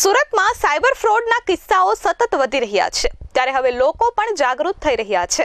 સુરતમાં સાયબર ફ્રોડના કિસ્સાઓ સતત વધી રહ્યા છે. ત્યારે હવે લોકો પણ જાગૃત થઈ રહ્યા છે.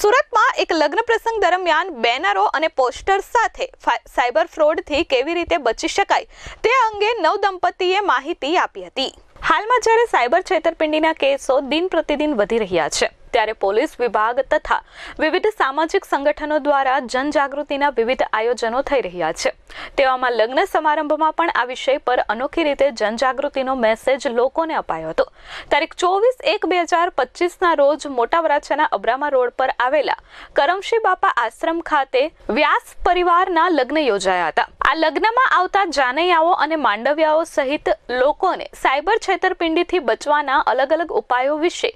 સુરતમાં એક લગ્ન પ્રસંગ દરમિયાન બેનરો અને પોસ્ટર સાથે સાયબર ફ્રોડથી કેવી રીતે બચી શકાય તે અંગે નવદંપતીએ માહિતી આપી હતી. હાલમાં જ્યારે સાયબર છેતરપિંડીના કેસો દિન પ્રતિદિન વધી રહ્યા છે ત્યારે પોલીસ વિભાગ તથા વિવિધ સામાજિક સંગઠનો દ્વારા જનજાગૃતિના વિવિધ આયોજનો થઈ રહ્યા છે. તેવામાં લગ્ન સમારંભમાં પણ આ વિષય પર અનોખી રીતે જનજાગૃતિનો મેસેજ લોકોને અપાયો હતો. તારીખ ચોવીસ એક બે હજાર પચીસના રોજ મોટા વરાછાના અબ્રામા રોડ પર આવેલા કરમશી બાપા આશ્રમ ખાતે વ્યાસ પરિવારના લગ્ન યોજાયા હતા. આ લગ્નમાં આવતા જાનૈયાઓ અને માંડવિયાઓ સહિત લોકોને સાયબર છેતરપિંડીથી બચવાના અલગ અલગ ઉપાયો વિશે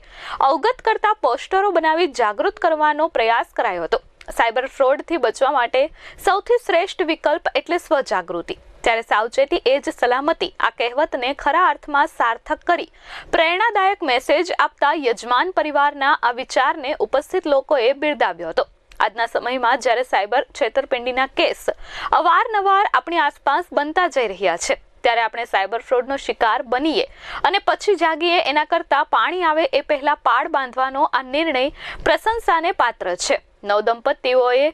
અવગત કરતા પોસ્ટરો બનાવી જાગૃત કરવાનો પ્રયાસ કરાયો હતો. સાયબર ફ્રોડથી બચવા માટે સૌથી શ્રેષ્ઠ વિકલ્પ એટલે સ્વજાગૃતિ. ત્યારે સાવચેતી એ જ સલામતી, આ કહેવતને ખરા અર્થમાં સાર્થક કરી, પ્રેરણાદાયક મેસેજ આપતા યજમાન પરિવારના આ વિચારને ઉપસ્થિત લોકોએ બિરદાવ્યો હતો. આજના સમયમાં જ્યારે સાયબર છેતરપિંડીના કેસ અવારનવાર આપણી આસપાસ બનતા જઈ રહ્યા છે ત્યારે આપણે સાયબર ફ્રોડનો શિકાર બનીએ અને પછી જાગીએ, એના કરતાં પાણી આવે એ પહેલાં પાડ બાંધવાનો આ નિર્ણય પ્રશંસાને પાત્ર છે. નવદંપતીઓએ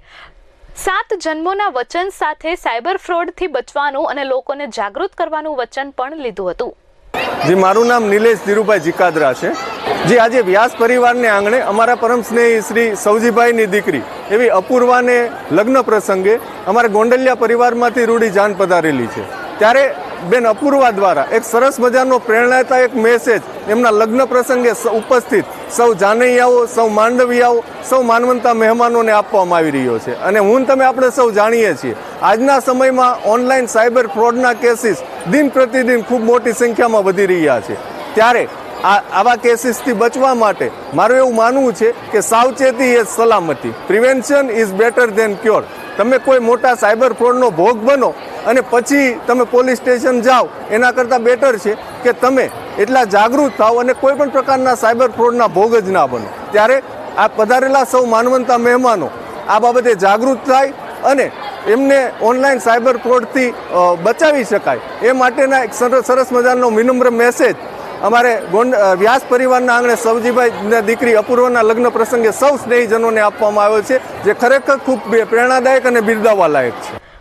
સાત જન્મોના વચન સાથે સાયબર ફ્રોડથી બચવાનું અને લોકોને જાગૃત કરવાનું વચન પણ લીધું હતું. જી, મારું નામ નિલેશ ધીરુભાઈ જીકાદરા છે. જે, આજે વ્યાસ પરિવારને આંગણે અમારા પરમ સ્નેહી શ્રી સૌજીભાઈની દીકરી એવી અપૂર્વાને લગ્ન પ્રસંગે અમારા ગોંડલિયા પરિવારમાંથી રૂડી જાન પધારેલી છે. ત્યારે બેન અપૂર્વા દ્વારા એક સરસ મજાનો પ્રેરણાદાયક મેસેજ એમના લગ્ન પ્રસંગે ઉપસ્થિત સૌ જાનૈયાઓ, સૌ માંડવિયાઓ, સૌ માનવંતા મહેમાનોને આપવામાં આવી રહ્યો છે. અને હું તમે આપણે સૌ જાણીએ છીએ, આજના સમયમાં ઓનલાઈન સાયબર ફ્રોડના કેસીસ દિન પ્રતિદિન ખૂબ મોટી સંખ્યામાં વધી રહ્યા છે. ત્યારે આ, આવા કેસીસથી બચવા માટે મારું એવું માનવું છે કે સાવચેતી એ સલામતી. Prevention is better than cure તમે કોઈ મોટા સાયબર ફ્રોડનો ભોગ બનો અને પછી તમે પોલીસ સ્ટેશન જાઓ, એના કરતાં બેટર છે કે તમે એટલા જાગૃત થાઓ અને કોઈ પણ પ્રકારના સાયબર ફ્રોડના ભોગ જ ના બનો. ત્યારે આ પધારેલા સૌ માનવંતા મહેમાનો આ બાબતે જાગૃત થાય અને એમને ઓનલાઈન સાયબર ફ્રોડથી બચાવી શકાય. એ માટેના એક સરસ મજાનો વિનમ્ર મેસેજ અમારે ગોંડ વ્યાસ પરિવારના આંગણે સવજીભાઈ દીકરી અપૂર્વના લગ્ન પ્રસંગે સૌ સ્નેહીજનોને આપવામાં આવ્યો છે, જે ખરેખર ખૂબ પ્રેરણાદાયક અને બિરદાવવા લાયક છે.